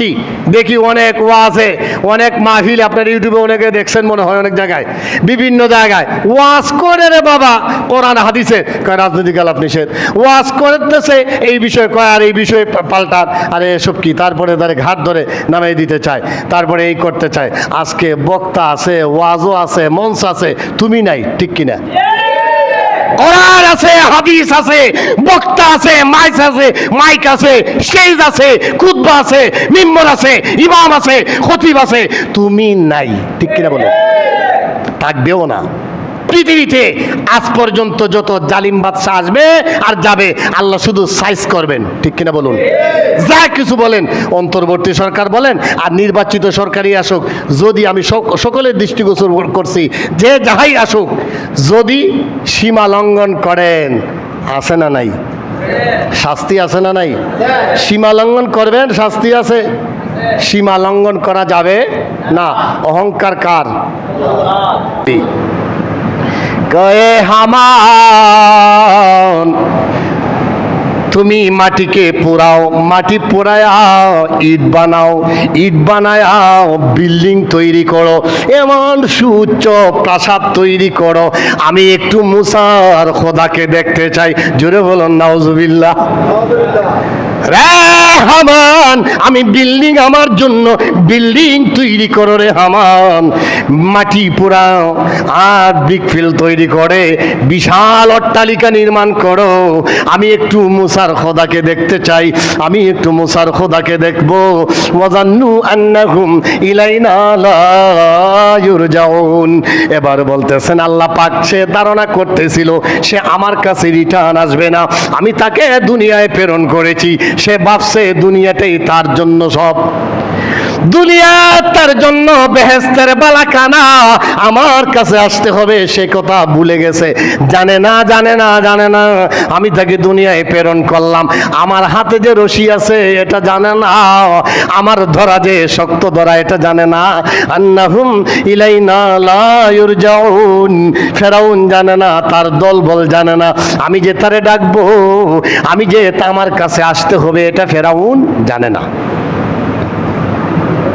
আসি। দেখি অনেক ওয়াজে অনেক মাহফিল আপনার ইউটিউবে অনেকে দেখছেন মনে হয় অনেক জায়গায়, বিভিন্ন জায়গায়। ওয়াজ করে রে বাবা, কোরআন, হাদিসে। কয় রাজনৈতিক আলাপ নিষেধ। ওয়াজ করতেছে, এই বিষয়ে কয়, আর এই বিষয়ে পা- পাল্টান। আরে এসব কি? তারপরে তারে ঘাট ধরে নামাই দিতে চায়। তারপরে এই করতে চায়। আজকে বক্তা আছে, ওয়াজও আছে, মঞ্চ আছে। তুমি নাই, ঠিক কিনা? কোরআন আছে, হাদিস আছে, বক্তা আছে, মাইক আছে মাইক আছে, স্টেজ আছে, খুতবা আছে, মিম্বর আছে, ইমাম আছে, খতিব আছে। তুমি নাই, ঠিক কিনা বলো? থাকবেও না। পৃথিবীতে আজ পর্যন্ত যত জালিম বাদশা আসবে আর যাবে, আল্লাহ শুধু সাইজ করবেন। ঠিক কিনা বলুন? যা কিছু বলেন, অন্তর্বর্তী সরকার বলেন আর নির্বাচিত সরকারই আসুক। যদি আমি সক- সকলের দৃষ্টিগোচর করছি, যে যাহাই আসুক, যদি সীমা লঙ্ঘন করেন, আছে না নাই? শাস্তি আছে না নাই? সীমা লঙ্ঘন করবেন, শাস্তি আছে? সীমা লঙ্ঘন করা যাবে না। অহংকার কার? গয়ে হামান। তুমি মাটিকে পোড়াও মাটি পোড়ায়াও ইট বানাও ইট বানায়াও বিল্ডিং তৈরি করো এমন সুউচ্চ প্রাসাদ তৈরি করো। আমি একটু মুসার খোদাকে দেখতে চাই জোরে বলুন নাউজুবিল্লাহ। রে হামান আমি বিল্ডিং আমার জন্য বিল্ডিং তৈরি করো রে হামান মাটি পোড়াও, আর বিগফিল তৈরি করে, বিশাল অট্টালিকা নির্মাণ করো। আমি একটু মুসার খোদাকে দেখতে চাই, আমি একটু মুসার খোদাকে দেখব। ওয়াজান্নু আন্নাহুম ইলাইনা লা ইউরজাউন। এবার বলতেছেন, আল্লাহ পাক সে ধারণা করতেছিল, সে আমার কাছে রিটার্ন আসবে না। আমি তাকে দুনিয়ায় প্রেরণ করেছি, সে ভাবছে দুনিয়াতেই তার জন্য সব দুনিয়া তার জন্য বেহেস্তের বালাকানা আমার কাছে আসতে হবে, সে কথা ভুলে গেছে। জানে না জানে না জানে না। আমি তাকে দুনিয়ায় প্রেরণ করলাম। আমার হাতে যে রশি আছে, এটা জানে না। আমার ধরা যে শক্ত ধরা, এটা জানে না। আন্নাহুম ইলাইনা লা ইউরজাউন। ফেরাউন জানে না, তার দল বল জানে না। আমি যে তারে ডাকবো, আমি যে আমার কাছে আসতে হবে, এটা ফেরাউন জানে না।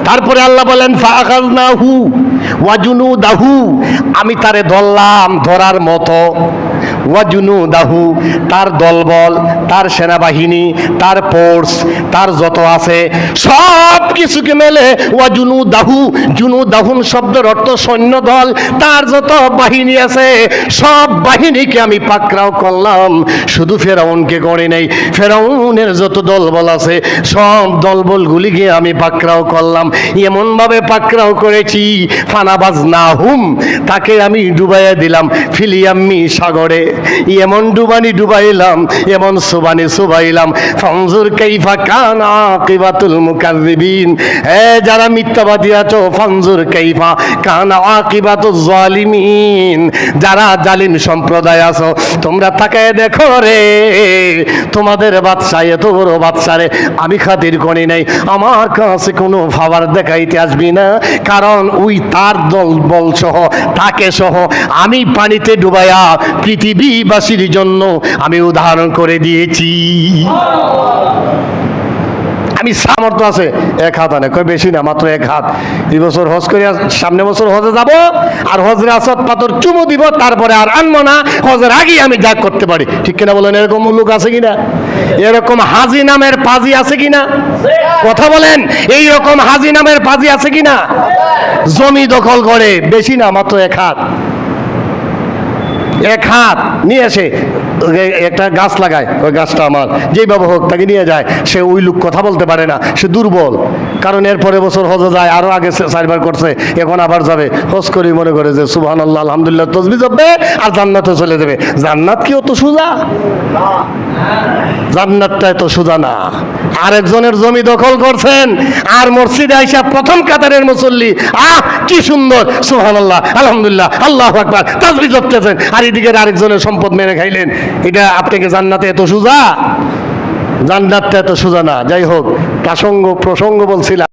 তারপরে আল্লাহ বলেন ফাখাজনাহু ওয়াজুনু দাহু আমি তারে ধরলাম ধরার মতো। ওয়াজুনু দাহু তার দলবল, তার সেনাবাহিনী, তার ফোর্স, তার যত আছে, সব কিছুকে মেলে ওয়াজুনু দাহু জুনু দাহুন শব্দের অর্থ সৈন্য দল তার যত বাহিনী আছে, সব বাহিনীকে আমি পাকড়াও করলাম। শুধু ফেরাউনকে করে নেই, ফেরাউনের যত দলবল আছে, সব দলবলগুলিকে আমি পাকড়াও করলাম। এমনভাবে পাকড়াও করেছি ফানাবাজ না হুম তাকে আমি ডুবাইয়া দিলাম, ফিলিয়াম্মি সাগরে। এমন ডুবানি ডুবাইলাম, এমন সুবানি সুবাইলাম। ফঞ্জুর কাইফা কানা আকিবাতুল মুকাজ্জিবিন হে যারা মিথ্যাবাদী আছো ফঞ্জুর কাইফা কানা আকিবাতুল জালিমিন যারা জালিম সম্প্রদায় আছো, তোমরা তাকায় দেখো রে। তোমাদের বাদশাহ এত বড় বাদশারে আমি খাতির করি নাই। আমার কাছে কোনো ভাবার দেখাইতে আসবি না, কারণ ওই তার দল বল সহ, তাকে সহ আমি পানিতে ডুবাইয়া পৃথিবীবাসীর জন্য আমি উদাহরণ করে দিয়েছি। আমি সামর্থ্য আছে, এক হাত আনে। কই বেশি না, মাত্র এক হাত। এই বছর হজ করে সামনে বছর হজে যাব, আর হজরে আসত পাথর চুমু দিব, তারপরে আর আনব না। হজের আগেই আমি যা করতে পারি। ঠিক কিনা বলেন, এরকম লোক আছে কিনা? এরকম হাজি নামের পাজি আছে কিনা? কথা বলেন এই রকম হাজি নামের পাজি আছে কিনা? জমি দখল করে, বেশি না, মাত্র এক হাত। এক হাত, নিয়ে এসে একটা গাছ লাগায়, ওই গাছটা আমার। যেইভাবে হোক তাকে নিয়ে যায়, সে ওই লোক কথা বলতে পারে না, সে দুর্বল। কারণ এর পরে বছর হজে যায় আরও আগে চারবার করছে, এখন আবার যাবে। হজ করি মনে করে যে সুবহান আল্লাহ আলহামদুলিল্লাহ, তসবি যাবে আর জান্নাতে চলে যাবে। জান্নাত কি অত সোজা? জান্নাতটা এত সোজা না। আরেকজনের জমি দখল করছেন আর মসজিদে আইসা প্রথম কাতারের মুসল্লি। আহ, কি সুন্দর। সুহান আল্লাহ আলহামদুলিল্লাহ, আল্লাহ আকবার তাজবি করতেছেন আর এদিকে আরেকজনের সম্পদ মেরে খাইলেন। এটা আপনাকে জান্নাতে এত সোজা? জান্নাতটা এত সোজা না। যাই হোক প্রাসঙ্গ প্রসঙ্গ বলছিলাম।